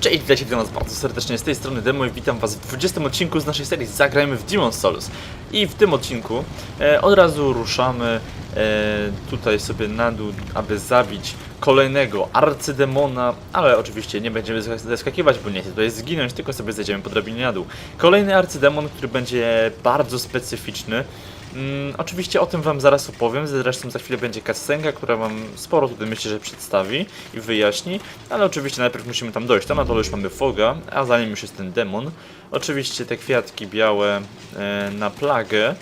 Cześć, witajcie do nas bardzo serdecznie z tej strony Demo i witam was w 20 odcinku z naszej serii Zagrajmy w Demon Souls. I w tym odcinku e, od razu ruszamy e, tutaj sobie na dół, aby zabić kolejnego arcydemona, ale oczywiście nie będziemy zas- zeskakiwać, bo nie chcę tutaj zginąć, tylko sobie zejdziemy po drabinie na dół. Kolejny arcydemon, który będzie bardzo specyficzny. Mm, oczywiście o tym Wam zaraz opowiem, zresztą za chwilę będzie cutscenka, która Wam sporo tutaj myślę, że przedstawi i wyjaśni, ale oczywiście najpierw musimy tam dojść. Tam na dole już mamy Foga, a za nim już jest ten demon. Oczywiście te kwiatki białe e, na plagę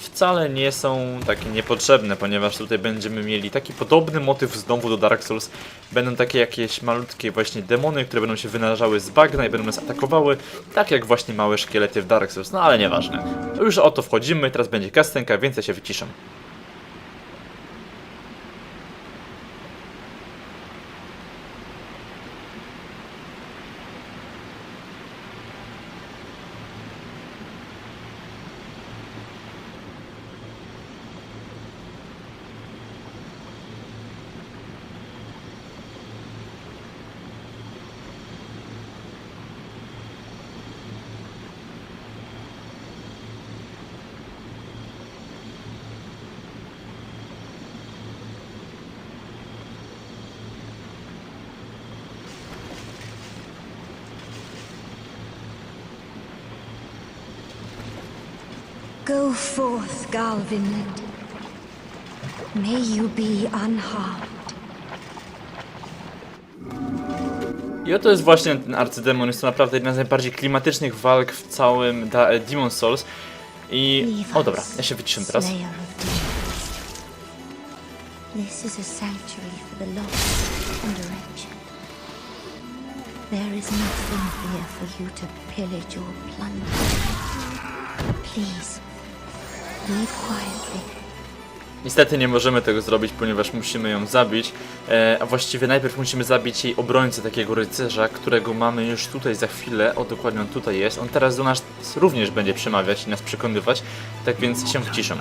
wcale nie są takie niepotrzebne, ponieważ tutaj będziemy mieli taki podobny motyw znowu do Dark Souls. Będą takie jakieś malutkie właśnie demony, które będą się wynarzały z bagna i będą nas atakowały, tak jak właśnie małe szkielety w Dark Souls, no ale nieważne. Już o to wchodzimy, teraz będzie kastenka, więc ja się wyciszę. Go forth, Galvinland. May you be unharmed. I oto jest właśnie ten arcydemon, jest to naprawdę jedna z najbardziej klimatycznych walk w całym da e, Demon Souls. I... O dobra, ja się wyciszę teraz. This is a sanctuary for the lost and wretched. There is nothing here for you to pillage or plunder. Please, Niestety nie możemy tego zrobić, ponieważ musimy ją zabić, e, a właściwie najpierw musimy zabić jej obrońcę, takiego rycerza, którego mamy już tutaj za chwilę, o dokładnie on tutaj jest. On teraz do nas również będzie przemawiać i nas przekonywać, tak więc się wciszę.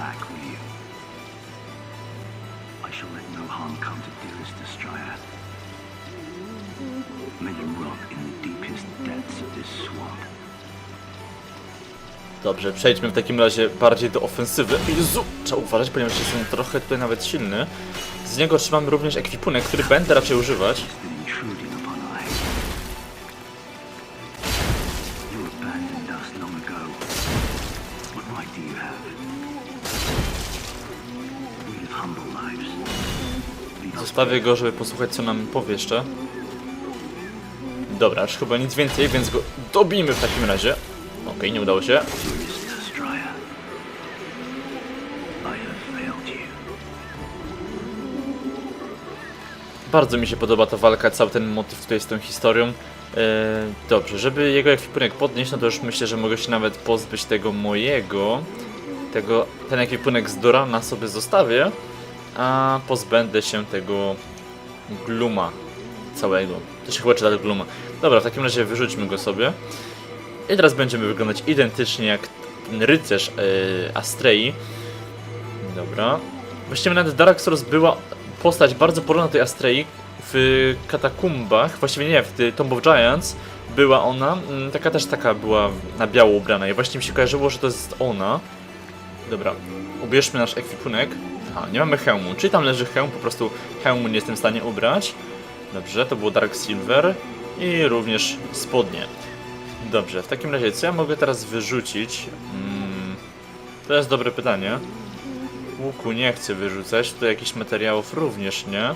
Dobrze, przejdźmy w takim razie bardziej do ofensywy. Jezu, trzeba uważać, ponieważ jestem trochę tutaj nawet silny. Z niego trzymamy również ekwipunek, który będę raczej używać. Zostawię go, żeby posłuchać co nam powie jeszcze. Dobra, już chyba nic więcej, więc go dobijmy w takim razie. Okej, nie udało się. Bardzo mi się podoba ta walka, cały ten motyw tutaj z tą historią. Eee, dobrze, żeby jego ekwipunek podnieść, no to już myślę, że mogę się nawet pozbyć tego mojego. Tego, ten ekwipunek z Dorana sobie zostawię, a pozbędę się tego gluma całego. To się chyba czyta gluma. Dobra, w takim razie wyrzućmy go sobie. I teraz będziemy wyglądać identycznie jak ten rycerz yy, Astrei. Dobra. Właściwie nawet Dark Souls była postać bardzo podobna do tej Astrei w katakumbach, właściwie nie, w Tomb of Giants była ona, mm, taka też taka była na biało ubrana i właśnie mi się kojarzyło, że to jest ona. Dobra, ubierzmy nasz ekwipunek. Aha, nie mamy hełmu, czyli tam leży hełm, po prostu hełmu nie jestem w stanie ubrać. Dobrze, to było Dark Silver i również spodnie. Dobrze, w takim razie co ja mogę teraz wyrzucić? Mm, to jest dobre pytanie. Łuku nie chcę wyrzucać, tutaj jakichś materiałów również nie.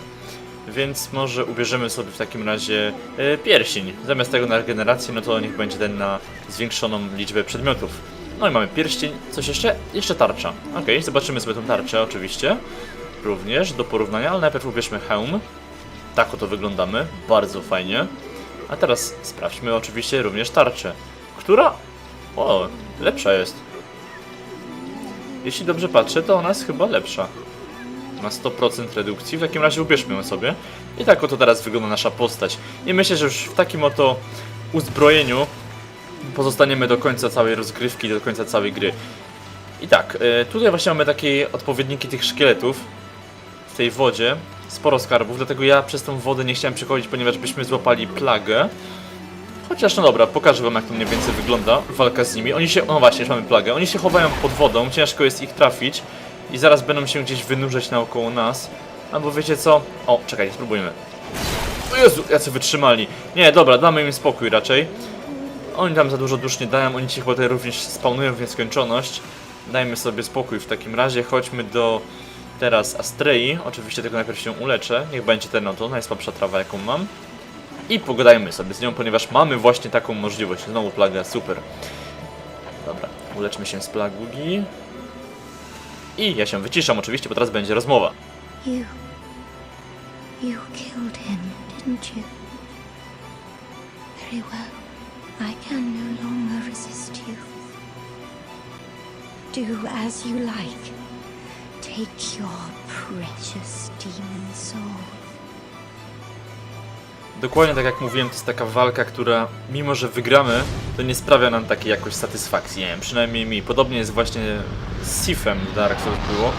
Więc może ubierzemy sobie w takim razie e, pierścień. Zamiast tego na regenerację, no to niech będzie ten na zwiększoną liczbę przedmiotów. No i mamy pierścień, coś jeszcze? Jeszcze tarcza. Okej, zobaczymy sobie tą tarczę oczywiście. Również do porównania, ale najpierw ubierzmy hełm. Tak oto wyglądamy, bardzo fajnie. A teraz sprawdźmy oczywiście również tarczę, która... O, lepsza jest. Jeśli dobrze patrzę, to ona jest chyba lepsza. Ma 100% redukcji, w takim razie ubierzmy ją sobie. I tak oto teraz wygląda nasza postać. I myślę, że już w takim oto uzbrojeniu pozostaniemy do końca całej rozgrywki, do końca całej gry. I tak, y, tutaj właśnie mamy takie odpowiedniki tych szkieletów w tej wodzie. Sporo skarbów, dlatego ja przez tą wodę nie chciałem przechodzić, ponieważ byśmy złapali plagę. Chociaż no dobra, pokażę wam jak to mniej więcej wygląda walka z nimi. Oni się, no właśnie, już mamy plagę. Oni się chowają pod wodą, ciężko jest ich trafić i zaraz będą się gdzieś wynurzać naokoło nas. Albo wiecie co? O, czekaj, spróbujmy. O Jezu, jacy wytrzymali. Nie, dobra, damy im spokój raczej. Oni tam za dużo dusz nie dają, oni ci chyba tutaj również spawnują w nieskończoność. Dajmy sobie spokój w takim razie, chodźmy do teraz Astrei. Oczywiście tylko najpierw się uleczę, niech będzie ten oto, najsłabsza trawa jaką mam. I pogadajmy sobie z nią, ponieważ mamy właśnie taką możliwość. Znowu plaga, super. Dobra, uleczmy się z plagugi. I ja się wyciszam oczywiście, bo teraz będzie rozmowa. You. You killed him, didn't you? Very well. I can no longer resist you. Do as you like. Take your precious demon soul. Dokładnie tak jak mówiłem, to jest taka walka, która mimo, że wygramy, to nie sprawia nam takiej jakoś satysfakcji, nie wiem, przynajmniej mi. Podobnie jest właśnie z Sifem Dark Souls było,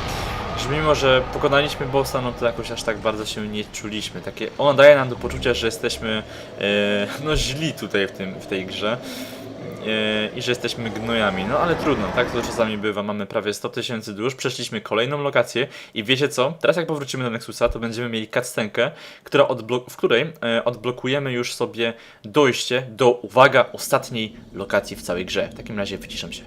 że mimo, że pokonaliśmy bossa, no to jakoś aż tak bardzo się nie czuliśmy. Takie, ona daje nam do poczucia, że jesteśmy e, no źli tutaj w, tym, w tej grze. I że jesteśmy gnojami, no ale trudno, tak to czasami bywa. Mamy prawie 100 tysięcy dusz, przeszliśmy kolejną lokację i wiecie co? Teraz jak powrócimy do Nexusa, to będziemy mieli cutscenkę, która w której e, odblokujemy już sobie dojście do, uwaga, ostatniej lokacji w całej grze. W takim razie wyciszam się.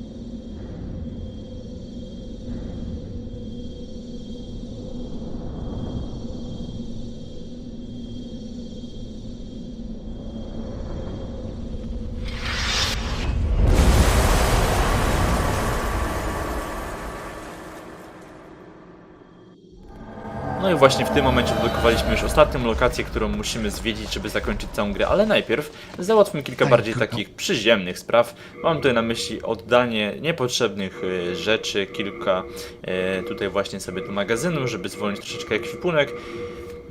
Właśnie w tym momencie odblokowaliśmy już ostatnią lokację, którą musimy zwiedzić, żeby zakończyć całą grę, ale najpierw załatwmy kilka bardziej takich przyziemnych spraw. Mam tutaj na myśli oddanie niepotrzebnych e, rzeczy, kilka e, tutaj właśnie sobie do magazynu, żeby zwolnić troszeczkę ekwipunek.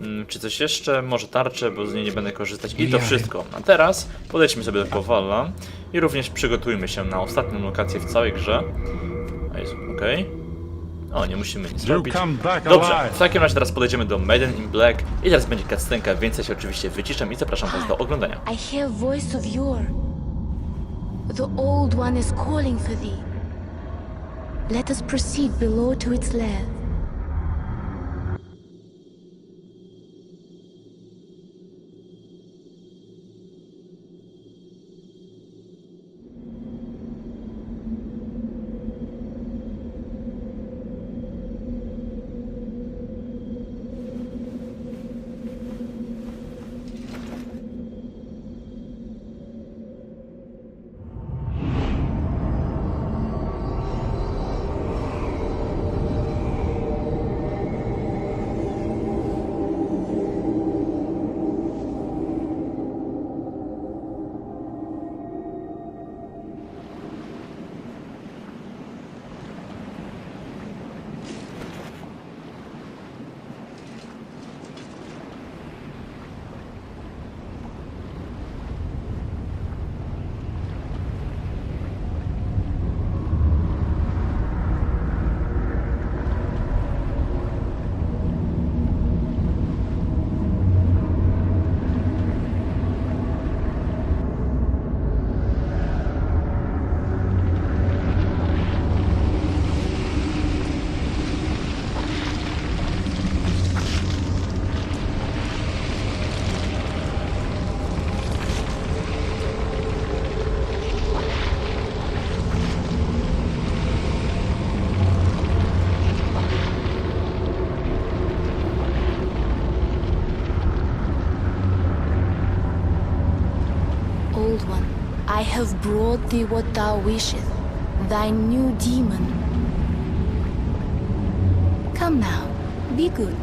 Mm, Czy coś jeszcze? Może tarczę, bo z niej nie będę korzystać. I to wszystko. A teraz podejdźmy sobie do Kowala i również przygotujmy się na ostatnią lokację w całej grze. A jest okej. O, nie musimy nic robić. come back Dobrze, alive. w takim razie teraz podejdziemy do Maiden in Black i teraz będzie cutscenka, więc ja się oczywiście wyciszam i zapraszam was do oglądania. I hear voice of yore. The Old One is calling for thee. Let us proceed below to its lair. Have brought thee what thou wishest, thy new demon. Come now, be good.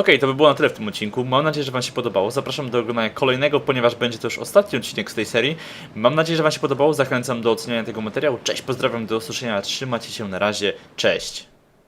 Okej, to by było na tyle w tym odcinku. Mam nadzieję, że Wam się podobało. Zapraszam do oglądania kolejnego, ponieważ będzie to już ostatni odcinek z tej serii. Mam nadzieję, że Wam się podobało. Zachęcam do oceniania tego materiału. Cześć, pozdrawiam, do usłyszenia. Trzymajcie się na razie. Cześć.